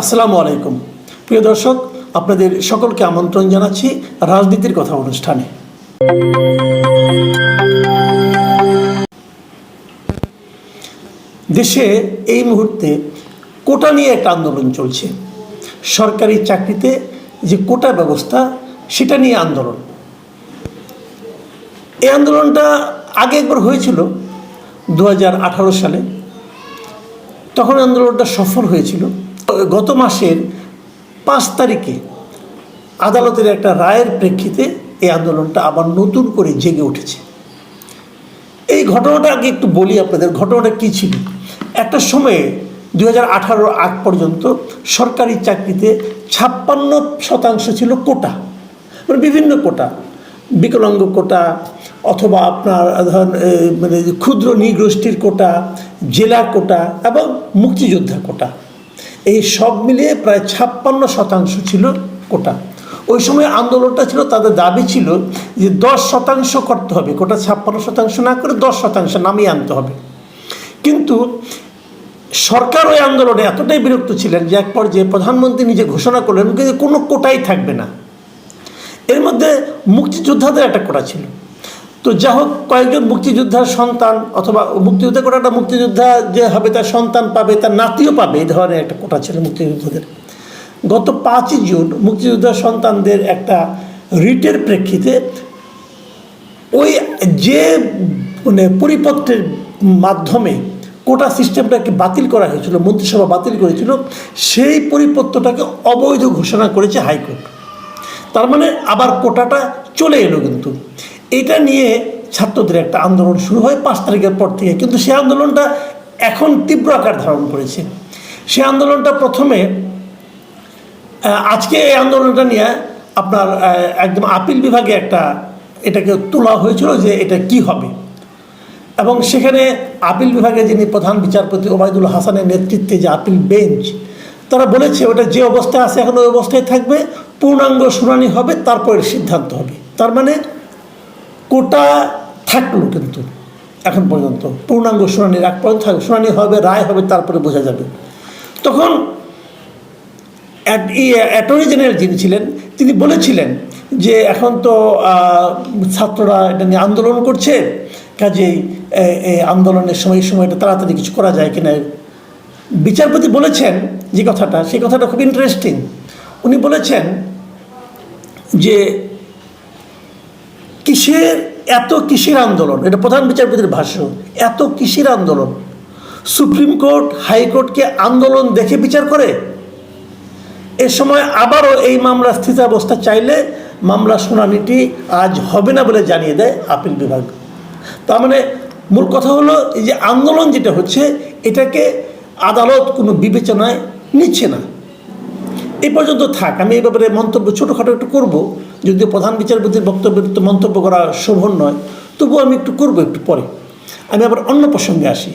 আসসালামু আলাইকুম। প্রিয় দর্শক, আপনাদের সকলকে আমন্ত্রণ জানাচ্ছি রাজনীতির কথা অনুষ্ঠানে। দেশে এই মুহূর্তে কোটা নিয়ে একটা আন্দোলন চলছে। সরকারি চাকরিতে যে কোটা ব্যবস্থা, সেটা নিয়ে আন্দোলন। এই আন্দোলনটা আগে একবার হয়েছিল দু হাজার আঠারো সালে। তখন আন্দোলনটা সফল হয়েছিল। গত মাসের পাঁচ তারিখে আদালতের একটা রায়ের প্রেক্ষিতে এই আন্দোলনটা আবার নতুন করে জেগে উঠেছে। এই ঘটনাটা আগে একটু বলি আপনাদের, ঘটনাটা কী ছিল? একটা সময়ে দু হাজার আঠারো আগ পর্যন্ত সরকারি চাকরিতে ছাপ্পান্ন শতাংশ ছিল কোটা। মানে বিভিন্ন কোটা। বিকলাঙ্গ কোটা, অথবা আপনার ধরেন মানে ক্ষুদ্র নৃগোষ্ঠীর কোটা, জেলা কোটা এবং মুক্তিযোদ্ধা কোটা। এই সব মিলিয়ে প্রায় ছাপ্পান্ন শতাংশ ছিল কোটা। ওই সময় আন্দোলনটা ছিল, তাদের দাবি ছিল যে দশ শতাংশ করতে হবে। কোটা ছাপ্পান্ন শতাংশ না করে দশ শতাংশ নামিয়ে আনতে হবে। কিন্তু সরকার ওই আন্দোলনে এতটাই বিরক্ত ছিলেন যে এক পর্যায়ে প্রধানমন্ত্রী নিজে ঘোষণা করলেন যে কোনো কোটাই থাকবে না। এর মধ্যে মুক্তিযোদ্ধাদের একটা কোটা ছিল। তো যা হোক, কয়েকজন মুক্তিযোদ্ধার সন্তান অথবা মুক্তিযোদ্ধা কোটাটা মুক্তিযোদ্ধা যে হবে তার সন্তান পাবে, তার নাতিও পাবে, এই ধরনের একটা কোটা ছিল মুক্তিযোদ্ধাদের। গত পাঁচই জুন মুক্তিযোদ্ধার সন্তানদের একটা রিটের প্রেক্ষিতে ওই যে মানে পরিপত্রের মাধ্যমে কোটা সিস্টেমটাকে বাতিল করা হয়েছিল, মন্ত্রিসভা বাতিল করেছিল, সেই পরিপত্রটাকে অবৈধ ঘোষণা করেছে হাইকোর্ট। তার মানে আবার কোটাটা চলে এলো কিন্তু। এটা নিয়ে ছাত্রদের একটা আন্দোলন শুরু হয় পাঁচ তারিখের পর থেকে। কিন্তু সেই আন্দোলনটা এখন তীব্র আকার ধারণ করেছে। সেই আন্দোলনটা প্রথমে আজকে এই আন্দোলনটা নিয়ে আপনার একদম আপিল বিভাগে একটা এটাকে তোলা হয়েছিল যে এটা কি হবে। এবং সেখানে আপিল বিভাগে যিনি প্রধান বিচারপতি ওবায়দুল হাসানের নেতৃত্বে যে আপিল বেঞ্চ, তারা বলেছে ওটা যে অবস্থায় আছে এখন ওই অবস্থায় থাকবে, পূর্ণাঙ্গ শুনানি হবে তারপরে সিদ্ধান্ত হবে। তার মানে কোটা থাকল কিন্তু এখন পর্যন্ত। পূর্ণাঙ্গ শুনানির এক পর্যন্ত থাকবে শুনানি হবে, রায় হবে, তারপরে বোঝা যাবে। তখন অ্যাটর্নি জেনারেল যিনি ছিলেন, তিনি বলেছিলেন যে এখন তো ছাত্ররা এটা নিয়ে আন্দোলন করছে, কাজেই এই আন্দোলনের সময়, এই সময়টা তাড়াতাড়ি কিছু করা যায় কিনা। বিচারপতি বলেছেন যে কথাটা, সেই কথাটা খুব ইন্টারেস্টিং উনি বলেছেন যে কিসের, এত কিসের আন্দোলন? এটা প্রধান বিচারপতির ভাষ্য। এত কিসের আন্দোলন? সুপ্রিম কোর্ট, হাইকোর্টকে আন্দোলন দেখে বিচার করে? এ সময় আবারও এই মামলা স্থিতাবস্থা চাইলে মামলা শুনানিটি আজ হবে না বলে জানিয়ে দেয় আপিল বিভাগ। তার মানে মূল কথা হলো, এই যে আন্দোলন যেটা হচ্ছে, এটাকে আদালত কোনো বিবেচনায় নিচ্ছে না। এই পর্যন্ত থাক, আমি এই ব্যাপারে মন্তব্য ছোটোখাটো একটু করব। যদিও প্রধান বিচারপতির বক্তব্যের তো মন্তব্য করা শোভন নয়, তবুও আমি একটু করব একটু পরে। আমি আবার অন্য প্রসঙ্গে আসি।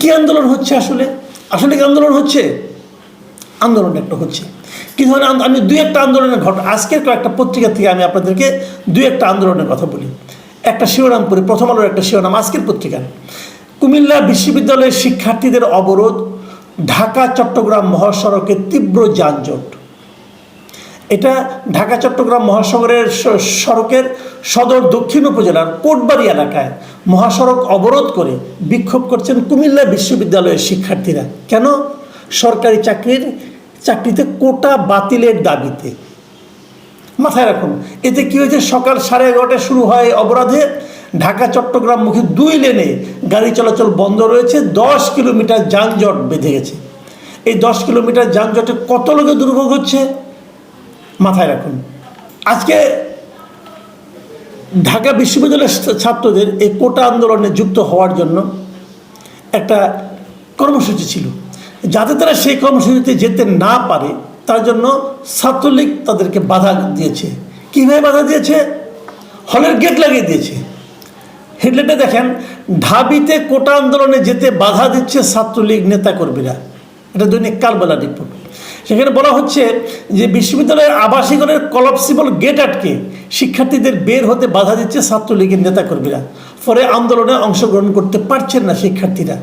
কী আন্দোলন হচ্ছে আসলে? আসলে কি আন্দোলন হচ্ছে? আন্দোলন একটা হচ্ছে। কি ধরনের আমি দুই একটা আন্দোলনের ঘটনা আজকের কয়েকটা পত্রিকা থেকে আমি আপনাদেরকে দুই একটা আন্দোলনের কথা বলি। একটা শিরোনাম প্রথম আলোর একটা শিরোনাম আজকের পত্রিকা কুমিল্লা বিশ্ববিদ্যালয়ের শিক্ষার্থীদের অবরোধ ঢাকা, চট্টগ্রাম মহাসড়কে তীব্র যানজট। এটা ঢাকা, চট্টগ্রাম মহাসাগরের স- সড়কের সদর দক্ষিণ উপজেলার কোটবাড়ি এলাকায় মহাসড়ক অবরোধ করে বিক্ষোভ করছেন কুমিল্লা বিশ্ববিদ্যালয়ের শিক্ষার্থীরা। কেন? সরকারি চাকরির, চাকরিতে কোটা বাতিলের দাবিতে। মাথায় রাখুন, এতে কী হয়েছে? সকাল সাড়ে এগারোটায় শুরু হয় এই অপরাধে ঢাকা, চট্টগ্রাম মুখে দুই লেনে গাড়ি চলাচল বন্ধ রয়েছে, দশ কিলোমিটার যানজট বেঁধে গেছে। এই দশ কিলোমিটার যানজটে কত লোকের দুর্ভোগ হচ্ছে? মাথায় রাখুন। আজকে ঢাকা বিশ্ববিদ্যালয়ের ছাত্রদের এই কোটা আন্দোলনে যুক্ত হওয়ার জন্য একটা কর্মসূচি ছিল। যাতে তারা সেই কর্মসূচিতে যেতে না পারে, তার জন্য ছাত্রলীগ তাদেরকে বাধা দিয়েছে। কীভাবে বাধা দিয়েছে? হলের গেট লাগিয়ে দিয়েছে। হেডলাইটে দেখেন, ঢাবিতে কোটা আন্দোলনে যেতে বাধা দিচ্ছে ছাত্রলীগ নেতাকর্মীরা। এটা দৈনিক কালবেলা রিপোর্ট। সেখানে বলা হচ্ছে যে বিশ্ববিদ্যালয়ের আবাসিকদের কলাপসিবল গেট আটকে শিক্ষার্থীদের বের হতে বাধা দিচ্ছে ছাত্রলীগের নেতাকর্মীরা। ফলে আন্দোলনে অংশগ্রহণ করতে পারছেন না শিক্ষার্থীরা।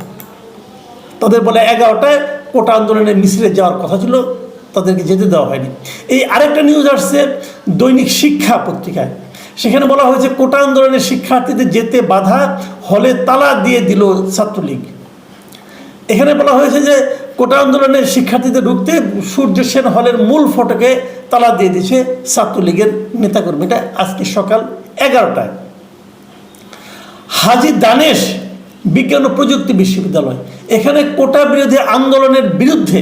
তাদের বলে এগারোটায় কোটা আন্দোলনে মিছিলে যাওয়ার কথা ছিল, তাদেরকে যেতে দেওয়া হয়নি। এই আরেকটা নিউজ আসছে দৈনিক শিক্ষা পত্রিকায়। সেখানে বলা হয়েছে কোটা আন্দোলনের শিক্ষার্থীদের যেতে বাধা, হলে তালা দিয়ে দিল ছাত্রলীগ। এখানে বলা হয়েছে যে কোটা আন্দোলনের শিক্ষার্থীদের ঢুকতে সূর্য সেন হলের মূল ফটকে তালা দিয়ে দিয়েছে ছাত্রলীগের নেতাকর্মীটা আজকে সকাল এগারোটায়। হাজি দানেশ বিজ্ঞান ও প্রযুক্তি বিশ্ববিদ্যালয়, এখানে কোটা বিরোধী আন্দোলনের বিরুদ্ধে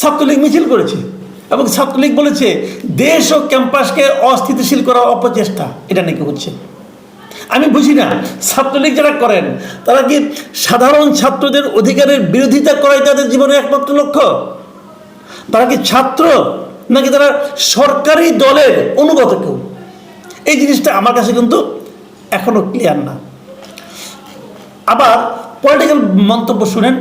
ছাত্রলীগ মিছিল করেছে এবং ছাত্রলীগ বলেছে দেশ ও ক্যাম্পাসকে অস্থিতিশীল করার অপচেষ্টা, এটা নাকি হচ্ছে? আমি বুঝি না, ছাত্রলীগ যারা করেন, তারা কি সাধারণ ছাত্রদের অধিকারের বিরোধিতা করাই তাদের জীবনের একমাত্র লক্ষ্য? তারা কি ছাত্র, নাকি তারা সরকারি দলের অনুগত কেউ? এই জিনিসটা আমার কাছে কিন্তু এখনও ক্লিয়ার না। আবার পলিটিক্যাল মন্তব্য শুনেন,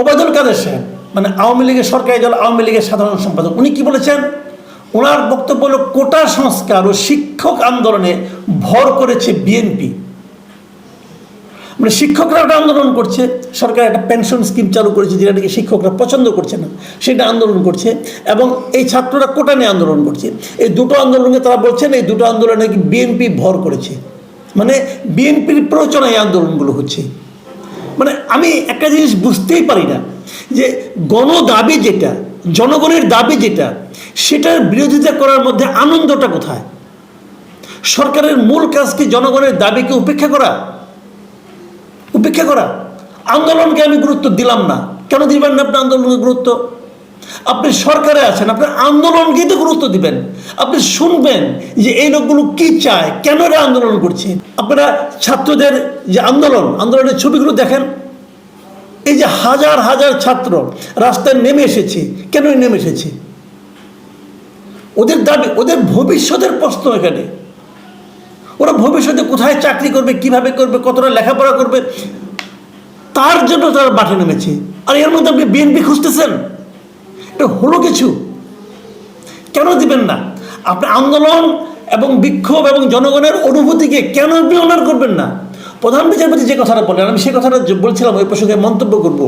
ওবায়দুল কাদের সাহেব মানে আওয়ামী লীগের সরকারি দল, আওয়ামী লীগের সাধারণ সম্পাদক, উনি কি বলেছেন? ওনার বক্তব্য হলো কোটা সংস্কার ও শিক্ষক আন্দোলনে ভর করেছে বিএনপি মানে শিক্ষকরা একটা আন্দোলন করছে, সরকার একটা পেনশন স্কিম চালু করেছে যেটা নাকি শিক্ষকরা পছন্দ করছে না, সেটা আন্দোলন করছে এবং এই ছাত্ররা কোটা নিয়ে আন্দোলন করছে। এই দুটো আন্দোলনকে তারা বলছেন, এই দুটো আন্দোলনে নাকি বিএনপি ভর করেছে। মানে বিএনপির প্ররোচনায় এই আন্দোলনগুলো হচ্ছে। মানে আমি একটা জিনিস বুঝতেই পারি না যে গণ দাবি যেটা, জনগণের দাবি যেটা সেটার বিরোধিতা করার মধ্যে আনন্দটা কোথায়? সরকারের মূল কাজ কি জনগণের দাবিকে উপেক্ষা করা? উপেক্ষা করা। আন্দোলনকে আমি গুরুত্ব দিলাম না। কেন দিবেন না আপনি আন্দোলনকে গুরুত্ব? আপনি সরকারে আছেন, আপনি আন্দোলনকেই তো গুরুত্ব দিবেন। আপনি শুনবেন যে এই লোকগুলো কি চায়, কেন এরা আন্দোলন করছে? আপনারা ছাত্রদের যে আন্দোলন, আন্দোলনের ছবিগুলো দেখেন? এই যে হাজার হাজার ছাত্র রাস্তায় নেমে এসেছে। কেন নেমে এসেছে? ওদের দাবি, ওদের ভবিষ্যতের প্রশ্ন এখানে। ওরা ভবিষ্যতে কোথায় চাকরি করবে, কীভাবে করবে, কতটা লেখাপড়া করবে, তার জন্য তারা মাঠে নেমেছে। আর এর মধ্যে আপনি বিএনপি খুঁজতেছেন? এটা হলো কিছু। কেন দিবেন না? আপনি আন্দোলন এবং বিক্ষোভ এবং জনগণের অনুভূতিকে কেন আপনি অনার করবেন না? প্রধান বিচারপতি যে কথাটা বললেন, আমি সে কথাটা বলছিলাম ওই প্রসঙ্গে মন্তব্য করব।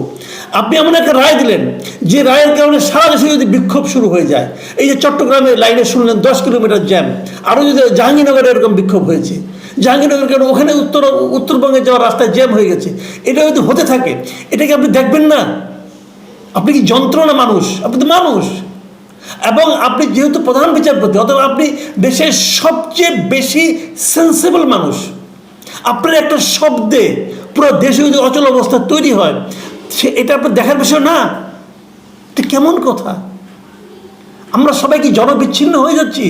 আপনি এমন একটা রায় দিলেন, যে রায়ের কারণে সারা দেশে যদি বিক্ষোভ শুরু হয়ে যায়, এই যে চট্টগ্রামে লাইনে শুনলেন দশ কিলোমিটার জ্যাম, আরও যদি জাহাঙ্গীরনগরে এরকম বিক্ষোভ হয়েছে, জাহাঙ্গীরনগর কেন ওখানে উত্তর, উত্তরবঙ্গে যাওয়ার রাস্তায় জ্যাম হয়ে গেছে, এটা যদি হতে থাকে এটাকে আপনি দেখবেন না? আপনি কি যন্ত্রণা মানুষ? আপনি তো মানুষ। এবং আপনি যেহেতু প্রধান বিচারপতি, অথবা আপনি দেশের সবচেয়ে বেশি সেন্সিবল মানুষ। আপনার একটা শব্দে পুরো দেশে যদি অচল অবস্থা তৈরি হয়, সে এটা আপনার দেখার বিষয় না। এটা কেমন কথা? আমরা সবাই কি জনবিচ্ছিন্ন হয়ে যাচ্ছি?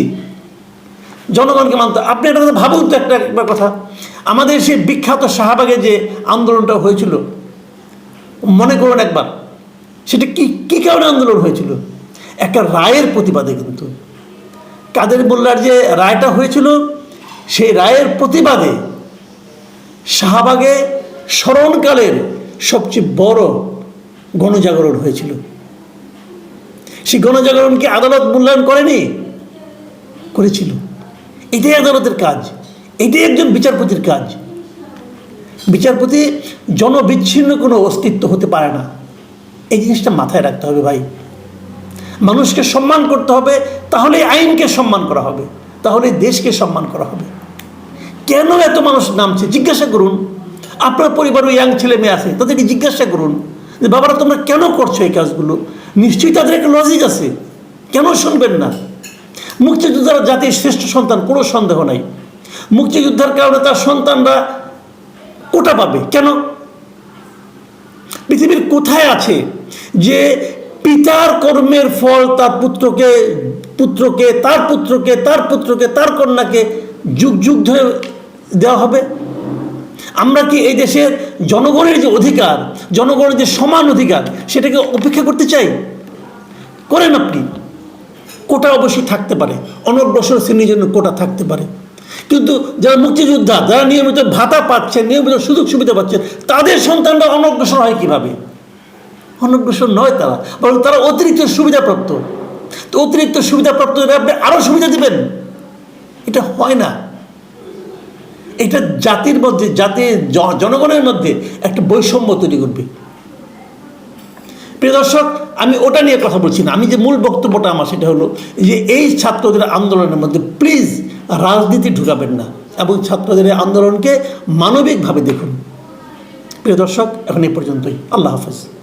জনগণকে মানতে আপনি এটা কথা ভাবুন তো একটা একবার কথা। আমাদের সেই বিখ্যাত শাহবাগে যে আন্দোলনটা হয়েছিল, মনে করুন একবার, সেটা কি কী কারণে আন্দোলন হয়েছিল? একটা রায়ের প্রতিবাদে কিন্তু। কাদের মোল্লার যে রায়টা হয়েছিল, সেই রায়ের প্রতিবাদে শাহবাগে স্মরণকালের সবচেয়ে বড় গণজাগরণ হয়েছিল। সেই গণজাগরণকে আদালত মূল্যায়ন করেনি? করেছিল। এটাই আদালতের কাজ। এটাই একজন বিচারপতির কাজ। বিচারপতি জনবিচ্ছিন্ন কোনো অস্তিত্ব হতে পারে না। এই জিনিসটা মাথায় রাখতে হবে ভাই। মানুষকে সম্মান করতে হবে তাহলে আইনকে সম্মান করা হবে তাহলে দেশকে সম্মান করা হবে। কেন এত মানুষ নামছে? জিজ্ঞাসা করুন। আপনার পরিবারও ইয়াং ছেলে মেয়ে আছে, তাদেরকে জিজ্ঞাসা করুন যে, বাবারা, তোমরা কেন করছ এই কাজগুলো? নিশ্চয়ই তাদের একটা লজিক আছে। কেন শুনবেন না? মুক্তিযোদ্ধারা জাতির শ্রেষ্ঠ সন্তান, কোনো সন্দেহ নাই। মুক্তিযোদ্ধার কারণে তার সন্তানরা কোটা পাবে। কেন? পৃথিবীর কোথায় আছে যে পিতার কর্মের ফল তার পুত্রকে পুত্রকে, তার পুত্রকে তার পুত্রকে, তার কন্যাকে যুগ যুগ ধরে দেওয়া হবে। আমরা কি এই দেশের জনগণের যে অধিকার, জনগণের যে সমান অধিকার, সেটাকে উপেক্ষা করতে চাই? করেন আপনি। কোটা অবশ্যই থাকতে পারে। অনগ্রসর শ্রেণির জন্য কোটা থাকতে পারে। কিন্তু যারা মুক্তিযোদ্ধা, যারা নিয়মিত ভাতা পাচ্ছেন নিয়মিত সুযোগ সুবিধা পাচ্ছেন তাদের সন্তানরা অনগ্রসর হয় কীভাবে? অনগ্রসর নয় তারা, বরং তারা অতিরিক্ত সুবিধাপ্রাপ্ত। তো অতিরিক্ত সুবিধাপ্রাপ্ত আপনি আরও সুবিধা দেবেন। এটা হয় না। এটা জাতির মধ্যে জাতির জনগণের মধ্যে একটা বৈষম্য তৈরি করবে। প্রিয় দর্শক, আমি ওটা নিয়ে কথা বলছি না। আমি যে মূল বক্তব্যটা আমার সেটা হলো যে এই ছাত্রদের আন্দোলনের মধ্যে প্লিজ রাজনীতি ঢুকাবেন না এবং ছাত্রদের আন্দোলনকে মানবিকভাবে দেখুন। প্রিয় দর্শক, এখন এই পর্যন্তই। আল্লাহ হাফেজ।